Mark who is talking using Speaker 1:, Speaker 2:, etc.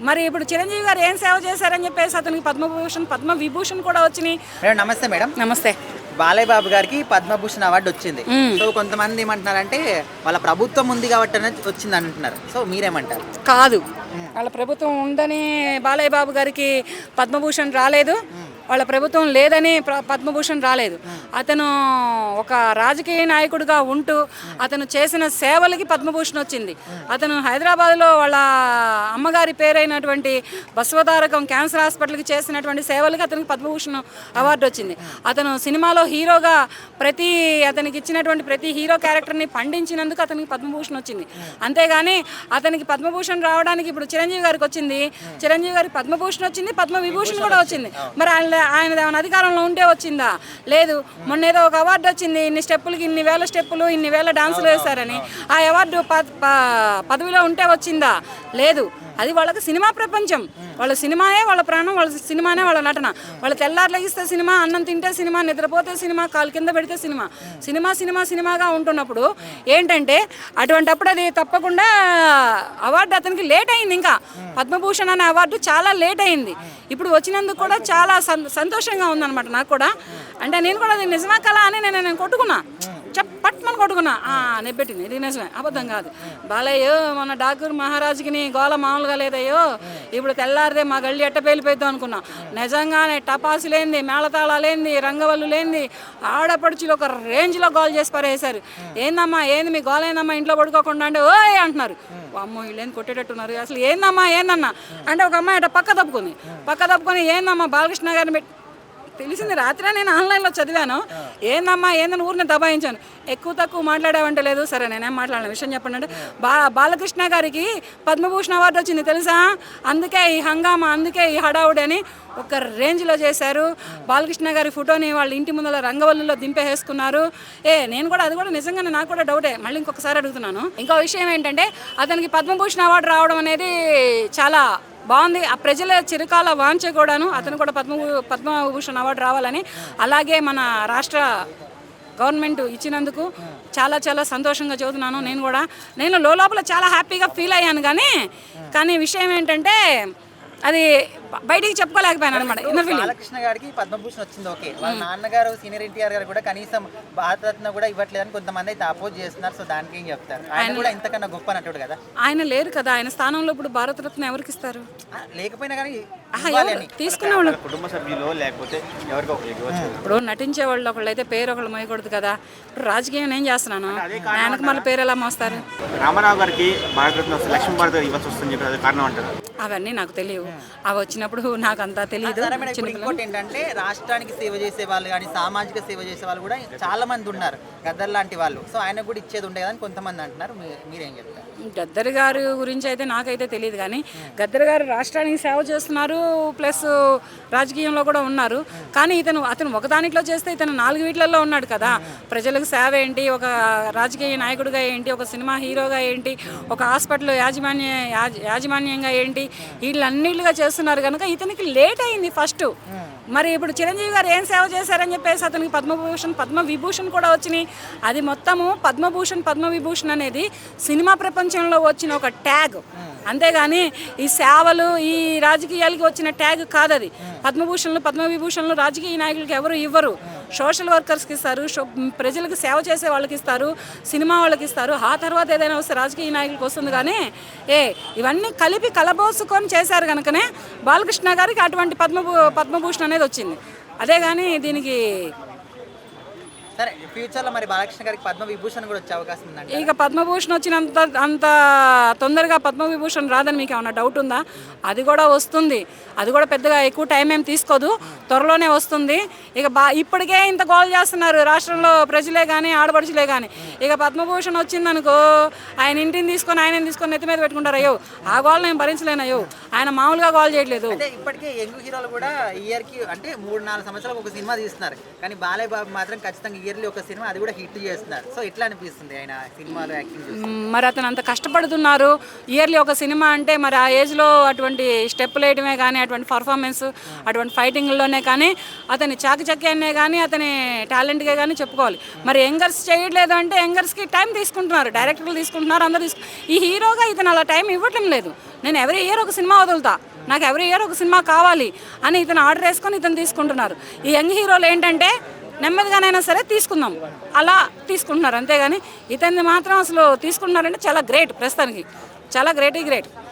Speaker 1: మరి ఇప్పుడు చిరంజీవి గారు ఏం సేవ చేశారని చెప్పేసి అతనికి పద్మభూషణ్ పద్మ విభూషణ్ కూడా వచ్చినాయి.
Speaker 2: మేడం నమస్తే మేడం.
Speaker 1: నమస్తే.
Speaker 2: బాలయ్య బాబు గారికి పద్మభూషణ్ అవార్డు వచ్చింది. సో కొంతమంది ఏమంటున్నారంటే వాళ్ళ ప్రభుత్వం ఉంది కాబట్టి అనేది వచ్చింది అంటున్నారు. సో మీరేమంటారు?
Speaker 1: కాదు. వాళ్ళ ప్రభుత్వం ఉందని బాలయ్య బాబు గారికి పద్మభూషణ్ రాలేదు. వాళ్ళ ప్రభుత్వం లేదని పద్మభూషణ్ రాలేదు. అతను ఒక రాజకీయ నాయకుడిగా ఉంటూ అతను చేసిన సేవలకి పద్మభూషణ్ వచ్చింది. అతను హైదరాబాద్లో వాళ్ళ అమ్మగారి పేరైనటువంటి బసవతారకం క్యాన్సర్ హాస్పిటల్కి చేసినటువంటి సేవలకి అతనికి పద్మభూషణ్ అవార్డు వచ్చింది. అతను సినిమాలో హీరోగా ప్రతి అతనికి ఇచ్చినటువంటి ప్రతి హీరో క్యారెక్టర్ని పండించినందుకు అతనికి పద్మభూషణ్ వచ్చింది. అంతేగాని అతనికి పద్మభూషణ్ రావడానికి ఇప్పుడు చిరంజీవి గారికి వచ్చింది. చిరంజీవి గారికి పద్మభూషణ్ వచ్చింది పద్మ విభూషణ్ కూడా వచ్చింది. మరి ఆయన ఆయన ఏమైనా అధికారంలో ఉంటే వచ్చిందా? లేదు. మొన్న ఏదో ఒక అవార్డు వచ్చింది. ఇన్ని స్టెప్పులకి ఇన్ని వేల స్టెప్పులు ఇన్ని వేల డాన్సులు వేశారని. ఆ అవార్డు పదవిలో ఉంటే వచ్చిందా? లేదు. అది వాళ్ళకి సినిమా ప్రపంచం. వాళ్ళ సినిమాయే వాళ్ళ ప్రాణం వాళ్ళ సినిమానే వాళ్ళ నటన. వాళ్ళు తెల్లారులగిస్తే సినిమా అన్నం తింటే సినిమా నిద్రపోతే సినిమా కాలు కింద పెడితే సినిమా. సినిమా సినిమా సినిమాగా ఉంటున్నప్పుడు ఏంటంటే అటువంటప్పుడు అది తప్పకుండా అవార్డు అతనికి లేట్ అయింది ఇంకా. పద్మభూషణ్ అనే అవార్డు చాలా లేట్ అయింది. ఇప్పుడు వచ్చినందుకు కూడా చాలా సంతోషంగా ఉందన్నమాట నాకు కూడా. అంటే నేను కూడా నిజమా కళ అని నేను నేను కొట్టుకున్నా. చప్పట్మని కొట్టుకున్నా. ఆ, నెబ్బెట్టింది ఇది నిజమే అబద్ధం కాదు. బాలయ్యో మన డాకూర్ మహారాజుకి నీ గోల మామూలుగా లేదయ్యో ఇప్పుడు తెల్లారిదే మా గల్లి ఎట్ట పేలిపోయిద్దాం అనుకున్నా. నిజంగానే టపాసు లేనిది మేళతాళ లేనిది రంగవల్లు లేనిది ఆడపడుచులు ఒక రేంజ్లో గోల్ చేసి పరేసారు ఏందమ్మా ఏంది మీ గోల ఏందమ్మా ఇంట్లో పడుకోకుండా అంటే ఓయ్ అంటున్నారు. అమ్మో వీళ్ళేంది కొట్టేటట్టున్నారు. అసలు ఏందమ్మా ఏందన్నా? అంటే ఒక అమ్మాయి అట పక్క తప్పుకుంది. పక్క తప్పుకొని ఏందమ్మా బాలకృష్ణ గారిని పెట్టి తెలిసింది రాత్రి నేను ఆన్లైన్లో చదివాను. ఏందమ్మా ఏందని ఊరిని దబాయించాను ఎక్కువ తక్కువ మాట్లాడావంటే లేదు. సరే నేనేం మాట్లాడిన విషయం చెప్పండి అంటే బా బాలకృష్ణ గారికి పద్మభూషణ అవార్డు వచ్చింది తెలుసా? అందుకే ఈ హంగామా అందుకే ఈ హడావుడి అని ఒక రేంజ్లో చేశారు. బాలకృష్ణ గారి ఫోటోని వాళ్ళ ఇంటి ముందర రంగవల్లులో దింపేసుకున్నారు ఏ నేను కూడా అది కూడా నిజంగానే నాకు కూడా డౌటే. మళ్ళీ ఇంకొకసారి అడుగుతున్నాను. ఇంకో విషయం ఏంటంటే అతనికి పద్మభూషణ అవార్డు రావడం అనేది చాలా బాగుంది. ఆ ప్రజల చిరకాల వాంఛ కూడాను అతను కూడా పద్మ పద్మభూషణ్ అవార్డు రావాలని అలాగే మన రాష్ట్ర గవర్నమెంట్ ఇచ్చినందుకు చాలా చాలా సంతోషంగా చదువుతున్నాను నేను కూడా. నేను లోపల చాలా హ్యాపీగా ఫీల్ అయ్యాను కానీ కానీ విషయం ఏంటంటే అది బయటికి చెప్పుకోలేకపోయాను అనమాట.
Speaker 2: బాలకృష్ణ గారికి పద్మభూషణ్ వచ్చింది ఓకే. వాళ్ళ నాన్నగారు సీనియర్ ఎన్టీఆర్ గారు కూడా కనీసం భారతరత్న కూడా ఇవ్వట్లేదని కొంతమంది అయితే అపోజ్ చేస్తున్నారు సో దానికి ఏం చెప్తారు? ఆయన కూడా ఇంతకన్నా గొప్ప నటుడు కదా.
Speaker 1: ఆయన లేరు కదా ఆయన స్థానంలో ఇప్పుడు భారతరత్న ఎవరికి ఇస్తారు?
Speaker 2: లేకపోయినా కానీ
Speaker 1: తీసుకునే వాళ్ళు
Speaker 3: కుటుంబ సభ్యులు లేకపోతే ఇవ్వచ్చు.
Speaker 1: ఇప్పుడు నటించే వాళ్ళు ఒకళ్ళైతే పేరు ఒకళ్ళు మోయకూడదు కదా. ఇప్పుడు రాజకీయం ఏం చేస్తున్నాను. ఆయనకు మళ్ళీ పేరు ఎలా మోస్తారు?
Speaker 3: రామారావు గారికి భారతరత్న లక్ష్మీ భారత్ ఇవ్వాల్సి వస్తుంది చెప్పి అది కారణం అంటారు?
Speaker 1: అవన్నీ నాకు తెలియవు. అవి వచ్చినప్పుడు నాకు అంతా తెలియదు
Speaker 2: ఇంకోటి ఏంటంటే రాష్ట్రానికి సేవ చేసే వాళ్ళు కానీ సామాజిక సేవ చేసే వాళ్ళు కూడా చాలా మంది ఉన్నారు గద్దర్ లాంటి వాళ్ళు. సో ఆయనకు కూడా ఇచ్చేది ఉండే కదని కొంతమంది అంటున్నారు. మీరేం చెప్తారు?
Speaker 1: గద్దర్ గారు గురించి అయితే నాకైతే తెలియదు కానీ గద్దర్ గారు రాష్ట్రానికి సేవ చేస్తున్నారు ప్లస్ రాజకీయంలో కూడా ఉన్నారు. కానీ ఇతను అతను ఒకదానిట్లో చేస్తే ఇతను నాలుగు వీటిలలో ఉన్నాడు కదా. ప్రజలకు సేవ ఏంటి? ఒక రాజకీయ నాయకుడిగా ఏంటి? ఒక సినిమా హీరోగా ఏంటి? ఒక హాస్పిటల్ యాజమాన్య యాజ- యాజమాన్యంగా ఏంటి? వీళ్ళన్నిటిగా చేస్తున్నారు కనుక ఇతనికి లేట్ అయింది ఫస్ట్ మరి ఇప్పుడు చిరంజీవి గారు ఏం సేవ చేశారని చెప్పేసి అతనికి పద్మభూషణ్ పద్మ విభూషణ్ కూడా వచ్చినాయి అది మొత్తము పద్మభూషణ్ పద్మ విభూషణ్ అనేది సినిమా ప్రపంచంలో వచ్చిన ఒక ట్యాగ్. అంతేగాని ఈ సేవలు ఈ రాజకీయాలకి వచ్చిన ట్యాగ్ కాదు అది పద్మభూషణ్లు పద్మవిభూషణ్లు రాజకీయ నాయకులకి ఎవరు ఇవ్వరు. సోషల్ వర్కర్స్కి ఇస్తారు ప్రజలకు సేవ చేసే వాళ్ళకి ఇస్తారు సినిమా వాళ్ళకి ఇస్తారు. ఆ తర్వాత ఏదైనా వస్తే రాజకీయ నాయకులకు వస్తుంది కానీ ఏ ఇవన్నీ కలిపి కలబోసుకొని చేశారు కనుకనే బాలకృష్ణ గారికి అటువంటి పద్మభూ పద్మభూషణ్ అనేది వచ్చింది. అదే కానీ దీనికి
Speaker 2: సరే ఫ్యూచర్లో మరి బాలకృష్ణ గారికి పద్మ విభూషణ్ కూడా వచ్చే అవకాశం ఉందండి
Speaker 1: ఇక పద్మభూషణ్ వచ్చినంత అంత తొందరగా పద్మవిభూషణ్ రాదని మీకు ఏమైనా డౌట్ ఉందా? అది కూడా వస్తుంది. అది కూడా పెద్దగా ఎక్కువ టైం ఏం తీసుకోదు. త్వరలోనే వస్తుంది. ఇక బా ఇప్పటికే ఇంత గోల్ చేస్తున్నారు రాష్ట్రంలో ప్రజలే కానీ ఆడపడుచులే కానీ ఇక పద్మభూషణ్ వచ్చిందనుకో ఆయన ఇంటిని తీసుకొని ఆయన తీసుకొని నెత్తి మీద పెట్టుకుంటారు. అయ్యో ఆ గోల్ నేను భరించలేను. అయ్యో ఆయన మామూలుగా గోల్ చేయట్లేదు.
Speaker 2: అంటే ఇప్పటికే యంగ్ హీరోలు కూడా ఇయర్కి అంటే మూడు నాలుగు సంవత్సరాలకు ఒక సినిమా తీస్తున్నారు. కానీ బాలయ్య బాబు మాత్రం ఖచ్చితంగా ఇయర్లీ ఒక సినిమా అది కూడా హిట్ చేస్తున్నారు. సో ఎట్లా అనిపిస్తుంది ఆయన సినిమాలో యాక్టింగ్
Speaker 1: మరి అతను అంత కష్టపడుతున్నారు. ఇయర్లీ ఒక సినిమా అంటే మరి ఆ ఏజ్లో అటువంటి స్టెప్పులు వేయడమే కానీ అటువంటి పర్ఫార్మెన్స్ అటువంటి ఫైటింగ్లోనే కానీ అతని చాకచక్యాన్నే కానీ అతని టాలెంట్గా కానీ చెప్పుకోవాలి. మరి యంగర్స్ చేయట్లేదు అంటే యంగర్స్కి టైం తీసుకుంటున్నారు. డైరెక్టర్లు తీసుకుంటున్నారు అందరూ తీసుకు ఈ హీరోగా ఇతను అలా టైం ఇవ్వటం లేదు. నేను ఎవరీ ఇయర్ ఒక సినిమా వదులుతా. నాకు ఎవరీ ఇయర్ ఒక సినిమా కావాలి అని ఇతను ఆర్డర్ వేసుకొని ఇతను తీసుకుంటున్నారు. ఈ యంగ్ హీరోలు ఏంటంటే నెమ్మదిగానైనా సరే తీసుకుందాం. అలా తీసుకుంటున్నారు. అంతేగాని ఇతన్ని మాత్రం అసలు తీసుకుంటున్నారంటే చాలా గ్రేట్ ప్రస్తుతానికి. చాలా గ్రేట్ ఈ గ్రేట్.